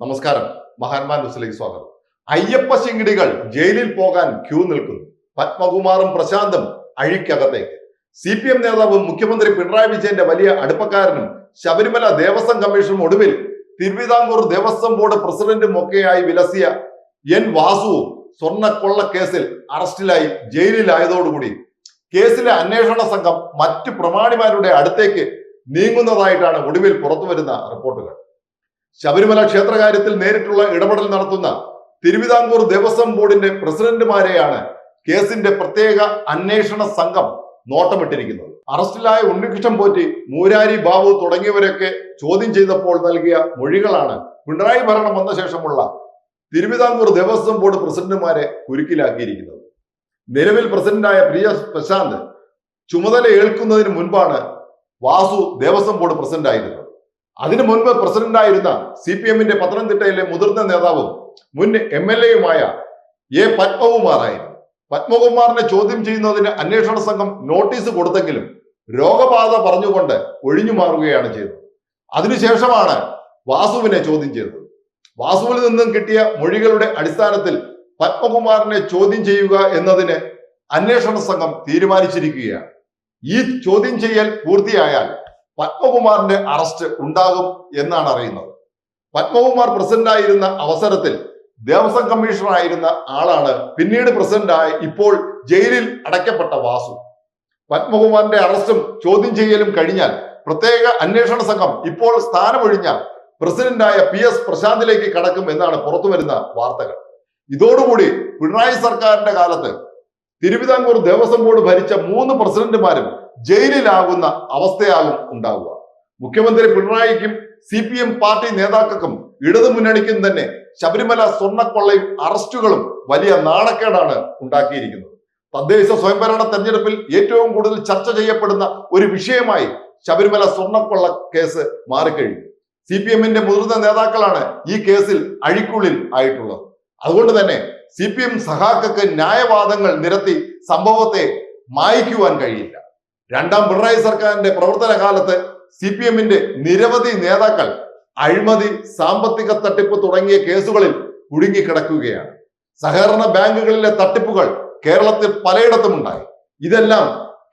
നമസ്കാരം. മഹാന്മാർ ന്യൂസിലേക്ക് സ്വാഗതം. അയ്യപ്പ ശിങ്കിടികൾ ജയിലിൽ പോകാൻ ക്യൂ നിൽക്കുന്നു. പത്മകുമാറും പ്രശാന്തും അഴിക്കകത്തേക്ക്. സി പി എം നേതാവും മുഖ്യമന്ത്രി പിണറായി വിജയന്റെ വലിയ അടുപ്പക്കാരനും ശബരിമല ദേവസ്വം കമ്മീഷനും ഒടുവിൽ തിരുവിതാംകൂർ ദേവസ്വം ബോർഡ് പ്രസിഡന്റും ഒക്കെയായി വിലസിയ എൻ വാസുവും സ്വർണക്കൊള്ള കേസിൽ അറസ്റ്റിലായി ജയിലിലായതോടുകൂടി. കേസിലെ അന്വേഷണ സംഘം മറ്റു പ്രമാണിമാരുടെ അടുത്തേക്ക് നീങ്ങുന്നതായിട്ടാണ് ഒടുവിൽ പുറത്തുവരുന്ന റിപ്പോർട്ടുകൾ. ശബരിമല ക്ഷേത്രകാര്യത്തിൽ നേരിട്ടുള്ള ഇടപെടൽ നടത്തുന്ന തിരുവിതാംകൂർ ദേവസ്വം ബോർഡിന്റെ പ്രസിഡന്റുമാരെയാണ് കേസിന്റെ പ്രത്യേക അന്വേഷണ സംഘം നോട്ടമിട്ടിരിക്കുന്നത്. അറസ്റ്റിലായ ഉണ്ണികൃഷ്ണൻ പോറ്റി മൂരാരി ബാബു തുടങ്ങിയവരൊക്കെ ചോദ്യം ചെയ്തപ്പോൾ നൽകിയ മൊഴികളാണ് പിണറായി ഭരണം വന്ന ശേഷമുള്ള തിരുവിതാംകൂർ ദേവസ്വം ബോർഡ് പ്രസിഡന്റുമാരെ കുരുക്കിലാക്കിയിരിക്കുന്നത്. നിലവിൽ പ്രസിഡന്റായ പ്രിയ പ്രശാന്ത് ചുമതല ഏൽക്കുന്നതിന് മുൻപാണ് വാസു ദേവസ്വം ബോർഡ് പ്രസിഡന്റ് ആയിരുന്നത് അതിനു മുൻപ് പ്രസിഡന്റായിരുന്ന സി പി എമ്മിന്റെ പത്തനംതിട്ടയിലെ മുതിർന്ന നേതാവും മുൻ എം എൽ എയുമായ എ പത്മകുമാറായിരുന്നു. പത്മകുമാറിനെ ചോദ്യം ചെയ്യുന്നതിന് അന്വേഷണ സംഘം നോട്ടീസ് കൊടുത്തെങ്കിലും രോഗബാധ പറഞ്ഞുകൊണ്ട് ഒഴിഞ്ഞു മാറുകയാണ് ചെയ്തത്. അതിനുശേഷമാണ് വാസുവിനെ ചോദ്യം ചെയ്തത്. വാസുവിൽ നിന്നും കിട്ടിയ മൊഴികളുടെ അടിസ്ഥാനത്തിൽ പത്മകുമാറിനെ ചോദ്യം ചെയ്യുക എന്നതിന് അന്വേഷണ സംഘം തീരുമാനിച്ചിരിക്കുകയാണ്. ഈ ചോദ്യം ചെയ്യൽ പൂർത്തിയായാൽ പത്മകുമാറിന്റെ അറസ്റ്റ് ഉണ്ടാകും എന്നാണ് അറിയുന്നത്. പത്മകുമാർ പ്രസിഡന്റ് ആയിരുന്ന അവസരത്തിൽ ദേവസ്വം കമ്മീഷണർ ആയിരുന്ന ആളാണ് പിന്നീട് പ്രസിഡന്റായി ഇപ്പോൾ ജയിലിൽ അടയ്ക്കപ്പെട്ട വാസു. പത്മകുമാറിന്റെ അറസ്റ്റും ചോദ്യം ചെയ്യലും കഴിഞ്ഞാൽ പ്രത്യേക അന്വേഷണ സംഘം ഇപ്പോൾ സ്ഥാനമൊഴിഞ്ഞ പ്രസിഡന്റായ പി എസ് പ്രശാന്തിലേക്ക് കടക്കും എന്നാണ് പുറത്തു വരുന്ന വാർത്തകൾ. ഇതോടുകൂടി പിണറായി സർക്കാരിന്റെ കാലത്ത് തിരുവിതാംകൂർ ദേവസ്വം ബോർഡ് ഭരിച്ച മൂന്ന് പ്രസിഡന്റുമാരും ജയിലിലാകുന്ന അവസ്ഥയാകും ഉണ്ടാവുക. മുഖ്യമന്ത്രി പിണറായിക്കും സി പി എം പാർട്ടി നേതാക്കൾക്കും ഇടതു മുന്നണിക്കും തന്നെ ശബരിമല സ്വർണക്കൊള്ളയും അറസ്റ്റുകളും വലിയ നാണക്കേടാണ് ഉണ്ടാക്കിയിരിക്കുന്നത്. തദ്ദേശ സ്വയംഭരണ തെരഞ്ഞെടുപ്പിൽ ഏറ്റവും കൂടുതൽ ചർച്ച ചെയ്യപ്പെടുന്ന ഒരു വിഷയമായി ശബരിമല സ്വർണക്കൊള്ള കേസ് മാറിക്കഴിഞ്ഞു. സി പി എമ്മിന്റെ മുതിർന്ന നേതാക്കളാണ് ഈ കേസിൽ അഴിക്കുള്ളിൽ ആയിട്ടുള്ളത്. അതുകൊണ്ട് തന്നെ സി പി എം സഹാക്കൾക്ക് ന്യായവാദങ്ങൾ നിരത്തി സംഭവത്തെ മായ്ക്കുവാൻ കഴിയില്ല. രണ്ടാം പിണറായി സർക്കാരിന്റെ പ്രവർത്തന കാലത്ത് സി പി എമ്മിന്റെ നിരവധി നേതാക്കൾ അഴിമതി സാമ്പത്തിക തട്ടിപ്പ് തുടങ്ങിയ കേസുകളിൽ കുടുങ്ങിക്കിടക്കുകയാണ്. സഹകരണ ബാങ്കുകളിലെ തട്ടിപ്പുകൾ കേരളത്തിൽ പലയിടത്തും ഉണ്ടായി. ഇതെല്ലാം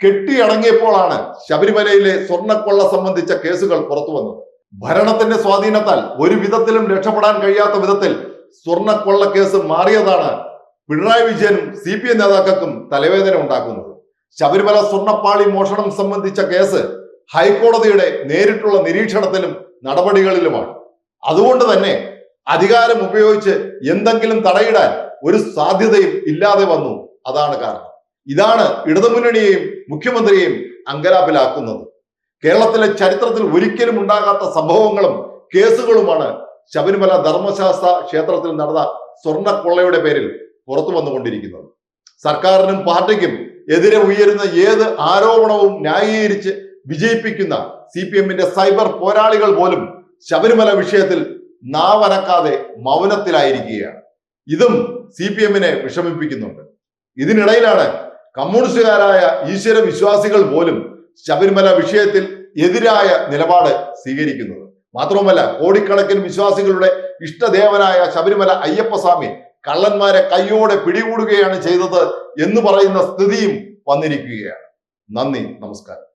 കെട്ടിയടങ്ങിയപ്പോഴാണ് ശബരിമലയിലെ സ്വർണക്കൊള്ള സംബന്ധിച്ച കേസുകൾ പുറത്തു വന്നത്. ഭരണത്തിന്റെ സ്വാധീനത്താൽ ഒരു വിധത്തിലും രക്ഷപ്പെടാൻ കഴിയാത്ത വിധത്തിൽ സ്വർണക്കൊള്ള കേസ് മാറിയതാണ് പിണറായി വിജയനും സി പി എം നേതാക്കൾക്കും തലവേദന ഉണ്ടാക്കുന്നത്. ശബരിമല സ്വർണപ്പാളി മോഷണം സംബന്ധിച്ച കേസ് ഹൈക്കോടതിയുടെ നേരിട്ടുള്ള നിരീക്ഷണത്തിലും നടപടികളിലുമാണ്. അതുകൊണ്ട് തന്നെ അധികാരം ഉപയോഗിച്ച് എന്തെങ്കിലും തടയിടാൻ ഒരു സാധ്യതയും ഇല്ലാതെ വന്നു. അതാണ് കാരണം. ഇതാണ് ഇടതുമുന്നണിയെയും മുഖ്യമന്ത്രിയെയും അങ്കലാപ്പിലാക്കുന്നത്. കേരളത്തിലെ ചരിത്രത്തിൽ ഒരിക്കലും ഉണ്ടാകാത്ത സംഭവങ്ങളും കേസുകളുമാണ് ശബരിമല ധർമ്മശാസ്ത്ര ക്ഷേത്രത്തിൽ നടന്ന സ്വർണക്കൊള്ളയുടെ പേരിൽ പുറത്തു വന്നുകൊണ്ടിരിക്കുന്നത്. സർക്കാരിനും പാർട്ടിക്കും എതിരെ ഉയരുന്ന ഏത് ആരോപണവും ന്യായീകരിച്ച് വിജയിപ്പിക്കുന്ന സി പി എമ്മിന്റെ സൈബർ പോരാളികൾ പോലും ശബരിമല വിഷയത്തിൽ നാവനക്കാതെ മൗനത്തിലായിരിക്കുകയാണ്. ഇതും സി പി എമ്മിനെ വിഷമിപ്പിക്കുന്നുണ്ട്. ഇതിനിടയിലാണ് കമ്മ്യൂണിസ്റ്റുകാരായ ഈശ്വര വിശ്വാസികൾ പോലും ശബരിമല വിഷയത്തിൽ എതിരായ നിലപാട് സ്വീകരിക്കുന്നത്. മാത്രവുമല്ല കോടിക്കണക്കിന് വിശ്വാസികളുടെ ഇഷ്ടദേവനായ ശബരിമല അയ്യപ്പസ്വാമി കള്ളന്മാരെ കയ്യോടെ പിടികൂടുകയാണ് ചെയ്തത് എന്ന് പറയുന്ന സ്ഥിതിയും വന്നിരിക്കുകയാണ്. നന്ദി നമസ്കാരം.